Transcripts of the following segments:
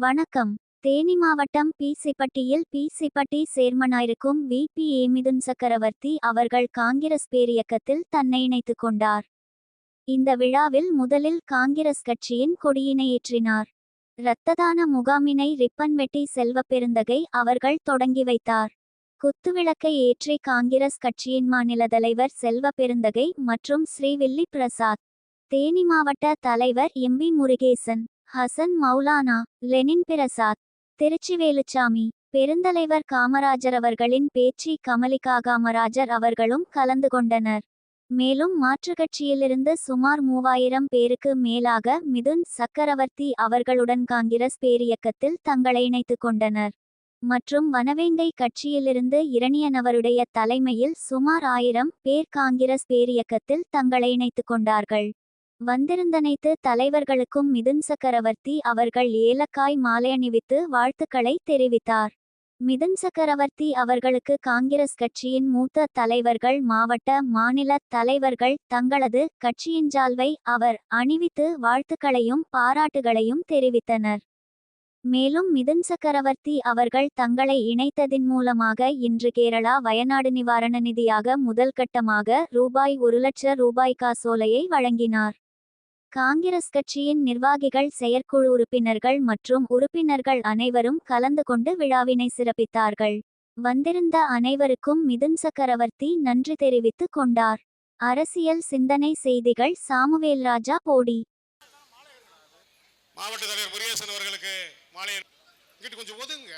வணக்கம். தேனி மாவட்டம் பிசிப்பட்டியில் பிசிப்பட்டி சேர்மனாயிருக்கும் V. P. ஏமிதுன் சக்கரவர்த்தி அவர்கள் காங்கிரஸ் பேரியக்கத்தில் தன்னை இணைத்துக் கொண்டார். இந்த விழாவில் முதலில் காங்கிரஸ் கட்சியின் கொடியினை ஏற்றினார். இரத்ததான முகாமினை ரிப்பன் வெட்டி செல்வப்பெருந்தகை அவர்கள் தொடங்கி வைத்தார். குத்துவிளக்கை ஏற்றி காங்கிரஸ் கட்சியின் மாநில தலைவர் செல்வ பெருந்தகை மற்றும் ஸ்ரீவில்லி பிரசாத். தேனி மாவட்ட தலைவர் M. V. Murugesan. Hasan Maulana Lenin Prasad Tiruchi Veluchami பெருந்தலைவர் காமராஜர் அவர்களின் பேச்சி கமலிகா காமராஜர் அவர்களும் கலந்து கொண்டனர். மேலும் மாற்றுக் கட்சியிலிருந்து சுமார் மூவாயிரம் பேருக்கு மேலாக மிதுன் சக்கரவர்த்தி அவர்களுடன் காங்கிரஸ் பேரியக்கத்தில் தங்களை இணைத்துக் கொண்டனர். மற்றும் வனவேங்கை கட்சியிலிருந்து இரணியனவருடைய தலைமையில் சுமார் ஆயிரம் பேர் காங்கிரஸ் பேரியக்கத்தில் தங்களை இணைத்துக் கொண்டார்கள். வந்திருந்தனைத்து தலைவர்களுக்கும் மிதுன் சக்கரவர்த்தி அவர்கள் ஏலக்காய் மாலை அணிவித்து வாழ்த்துக்களை தெரிவித்தார். மிதுன் சக்கரவர்த்தி அவர்களுக்கு காங்கிரஸ் கட்சியின் மூத்த தலைவர்கள் மாவட்ட மாநில தலைவர்கள் தங்களது கட்சியின் ஜால்வை அவர் அணிவித்து வாழ்த்துக்களையும் பாராட்டுகளையும் தெரிவித்தனர். மேலும் மிதுன் சக்கரவர்த்தி அவர்கள் தங்களை இணைத்ததின் மூலமாக இன்று கேரளா வயநாடு நிவாரண நிதியாக முதல் கட்டமாக ரூபாய் ஒரு லட்ச ரூபாய் காசோலையை வழங்கினார். காங்கிரஸ் கட்சியின் நிர்வாகிகள் செயற்குழு உறுப்பினர்கள் மற்றும் உறுப்பினர்கள் அனைவரும் கலந்து கொண்டு விழாவினை சிறப்பித்தார்கள். வந்திருந்த அனைவருக்கும் மிதுன் சக்கரவர்த்தி நன்றி தெரிவித்துக் கொண்டார். அரசியல் சிந்தனை செய்திகள் சாமுவேல் ராஜா போடி. மாவட்ட தலைவர் முருகேசன் அவர்களுக்கு மாலை இங்கிட்டு கொஞ்சம் ஒதுங்க.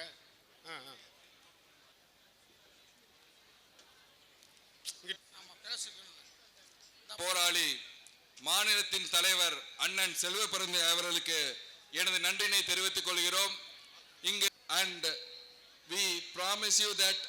போராளி மாநிலத்தின் தலைவர் அண்ணன் செல்வ பிறந்த அவர்களுக்கு எனது நன்றினை தெரிவித்துக் கொள்கிறோம். இங்கு and we promise you that